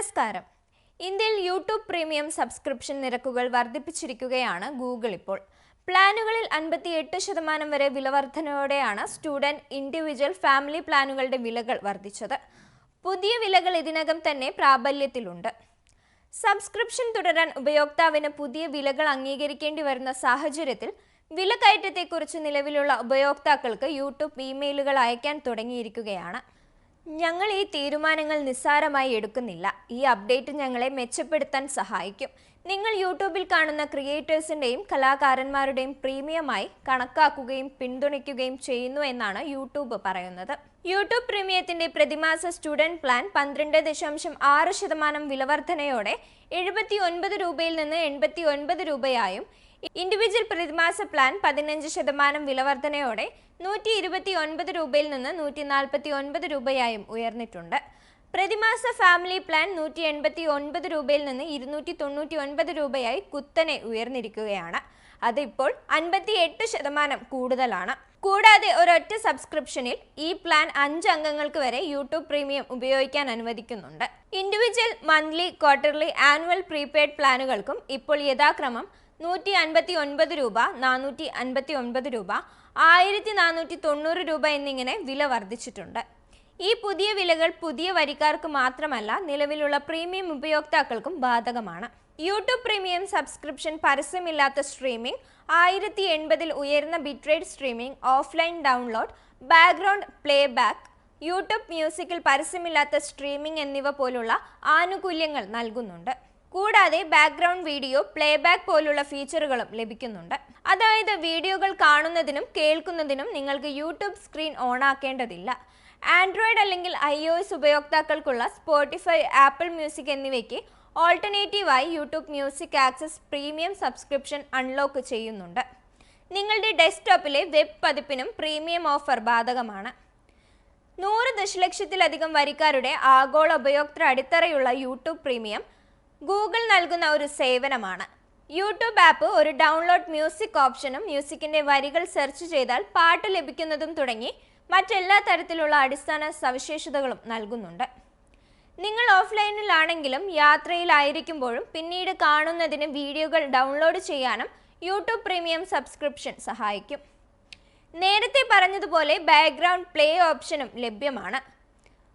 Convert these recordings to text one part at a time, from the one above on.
നമസ്കാരം. ഇന്ത്യയിൽ YouTube premium subscription നിരക്കുകൾ വർദ്ധിപ്പിച്ചിരിക്കുകയാണ് ഗൂഗിൾ ഇപ്പോൾ. പ്ലാനുകളിൽ അൻപത്തി എട്ട് ശതമാനം വരെ വിലവർധനയോടെയാണ് സ്റ്റുഡന്റ് ഇൻഡിവിജ്വൽ ഫാമിലി പ്ലാനുകളുടെ വിലകൾ വർദ്ധിച്ചത്. പുതിയ വിലകൾ ഇതിനകം തന്നെ പ്രാബല്യത്തിലുണ്ട്. സബ്സ്ക്രിപ്ഷൻ തുടരാൻ ഉപയോക്താവിന് പുതിയ വിലകൾ അംഗീകരിക്കേണ്ടി വരുന്ന സാഹചര്യത്തിൽ വിലക്കയറ്റത്തെക്കുറിച്ച് നിലവിലുള്ള ഉപയോക്താക്കൾക്ക് യൂട്യൂബ് ഇമെയിലുകൾ അയക്കാൻ തുടങ്ങിയിരിക്കുകയാണ്. ഞങ്ങൾ ഈ തീരുമാനങ്ങൾ നിസ്സാരമായി എടുക്കുന്നില്ല. ഈ അപ്ഡേറ്റ് ഞങ്ങളെ മെച്ചപ്പെടുത്താൻ സഹായിക്കും. നിങ്ങൾ യൂട്യൂബിൽ കാണുന്ന ക്രിയേറ്റേഴ്സിന്റെയും കലാകാരന്മാരുടെയും പ്രീമിയമായി കണക്കാക്കുകയും പിന്തുണയ്ക്കുകയും ചെയ്യുന്നു എന്നാണ് യൂട്യൂബ് പറയുന്നത്. യൂട്യൂബ് പ്രീമിയത്തിന്റെ പ്രതിമാസ സ്റ്റുഡന്റ് പ്ലാൻ പന്ത്രണ്ട് ദശാംശം ആറ് ശതമാനം വിലവർധനയോടെ എഴുപത്തി ഒൻപത് രൂപയിൽ നിന്ന് എൺപത്തി ഒൻപത് രൂപയായും ഇൻഡിവിജ്വൽ പ്രതിമാസ പ്ലാൻ പതിനഞ്ച് ശതമാനം വിലവർധനയോടെ നൂറ്റി ഇരുപത്തി ഒൻപത് രൂപയിൽ നിന്ന് നൂറ്റി നാൽപ്പത്തി ഒൻപത് രൂപയായും ഉയർന്നിട്ടുണ്ട്. പ്രതിമാസ ഫാമിലി പ്ലാൻ നൂറ്റി എൺപത്തി ഒൻപത് രൂപയിൽ നിന്ന് ഇരുന്നൂറ്റി തൊണ്ണൂറ്റി ഒൻപത് രൂപയായി കുത്തനെ ഉയർന്നിരിക്കുകയാണ്. അതിപ്പോൾ അൻപത്തി എട്ട് ശതമാനം കൂടുതലാണ്. കൂടാതെ ഒരൊറ്റ സബ്സ്ക്രിപ്ഷനിൽ ഈ പ്ലാൻ അഞ്ച് അംഗങ്ങൾക്ക് വരെ യൂട്യൂബ് പ്രീമിയം ഉപയോഗിക്കാൻ അനുവദിക്കുന്നുണ്ട്. Individual monthly quarterly annual prepaid പ്ലാനുകൾക്കും ഇപ്പോൾ യഥാക്രമം നൂറ്റി അൻപത്തി ഒൻപത് രൂപ നാനൂറ്റി അൻപത്തി ഒൻപത് രൂപ ആയിരത്തി നാനൂറ്റി തൊണ്ണൂറ് രൂപ എന്നിങ്ങനെ വില വർദ്ധിച്ചിട്ടുണ്ട്. ഈ പുതിയ വിലകൾ പുതിയ വരിക്കാർക്ക് മാത്രമല്ല നിലവിലുള്ള പ്രീമിയം ഉപയോക്താക്കൾക്കും ബാധകമാണ്. യൂട്യൂബ് പ്രീമിയം സബ്സ്ക്രിപ്ഷൻ പരസ്യമില്ലാത്ത സ്ട്രീമിംഗ് ആയിരത്തി എൺപതിൽ ഉയർന്ന bitrate streaming offline download background playback YouTube മ്യൂസിക്കിൽ പരസ്യമില്ലാത്ത സ്ട്രീമിംഗ് എന്നിവ പോലുള്ള ആനുകൂല്യങ്ങൾ നൽകുന്നുണ്ട്. കൂടാതെ ബാക്ക്ഗ്രൗണ്ട് വീഡിയോ പ്ലേബാക്ക് പോലുള്ള ഫീച്ചറുകളും ലഭിക്കുന്നുണ്ട്. അതായത് വീഡിയോകൾ കാണുന്നതിനും കേൾക്കുന്നതിനും നിങ്ങൾക്ക് യൂട്യൂബ് സ്ക്രീൻ ഓണാക്കേണ്ടതില്ല ആൻഡ്രോയിഡ് അല്ലെങ്കിൽ ഐ ഒ എസ് ഉപയോക്താക്കൾക്കുള്ള സ്പോട്ടിഫൈ ആപ്പിൾ മ്യൂസിക് എന്നിവയ്ക്ക് ഓൾട്ടർനേറ്റീവായി YouTube music access premium subscription unlock ചെയ്യുന്നുണ്ട്. നിങ്ങളുടെ ഡെസ്ക്ടോപ്പിലെ വെബ് പതിപ്പിനും പ്രീമിയം ഓഫർ ബാധകമാണ്. നൂറ് ദശലക്ഷത്തിലധികം വരിക്കാരുടെ ആഗോള ഉപയോക്തൃ അടിത്തറയുള്ള യൂട്യൂബ് പ്രീമിയം ഗൂഗിൾ നൽകുന്ന ഒരു സേവനമാണ്. യൂട്യൂബ് ആപ്പ് ഒരു ഡൗൺലോഡ് മ്യൂസിക് ഓപ്ഷനും മ്യൂസിക്കിന്റെ വരികൾ സെർച്ച് ചെയ്താൽ പാട്ട് ലഭിക്കുന്നതും തുടങ്ങി മറ്റെല്ലാ തരത്തിലുള്ള അടിസ്ഥാന സവിശേഷതകളും നൽകുന്നുണ്ട്. നിങ്ങൾ ഓഫ്ലൈനിലാണെങ്കിലും യാത്രയിലായിരിക്കുമ്പോഴും പിന്നീട് കാണുന്നതിന് വീഡിയോകൾ ഡൗൺലോഡ് ചെയ്യാനും യൂട്യൂബ് പ്രീമിയം സബ്സ്ക്രിപ്ഷൻ സഹായിക്കും. നേരത്തെ പറഞ്ഞതുപോലെ ബാക്ക്ഗ്രൗണ്ട് പ്ലേ ഓപ്ഷനും ലഭ്യമാണ്.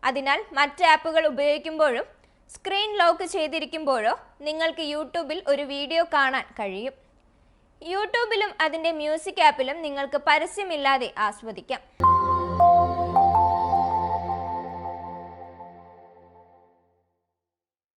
അതിനാൽ മറ്റ് ആപ്പുകൾ ഉപയോഗിക്കുമ്പോഴും സ്ക്രീൻ ലോക്ക് ചെയ്തിരിക്കുമ്പോഴോ നിങ്ങൾക്ക് യൂട്യൂബിൽ ഒരു വീഡിയോ കാണാൻ കഴിയും. യൂട്യൂബിലും അതിന്റെ മ്യൂസിക് ആപ്പിലും നിങ്ങൾക്ക് പരസ്യമില്ലാതെ ആസ്വദിക്കാം.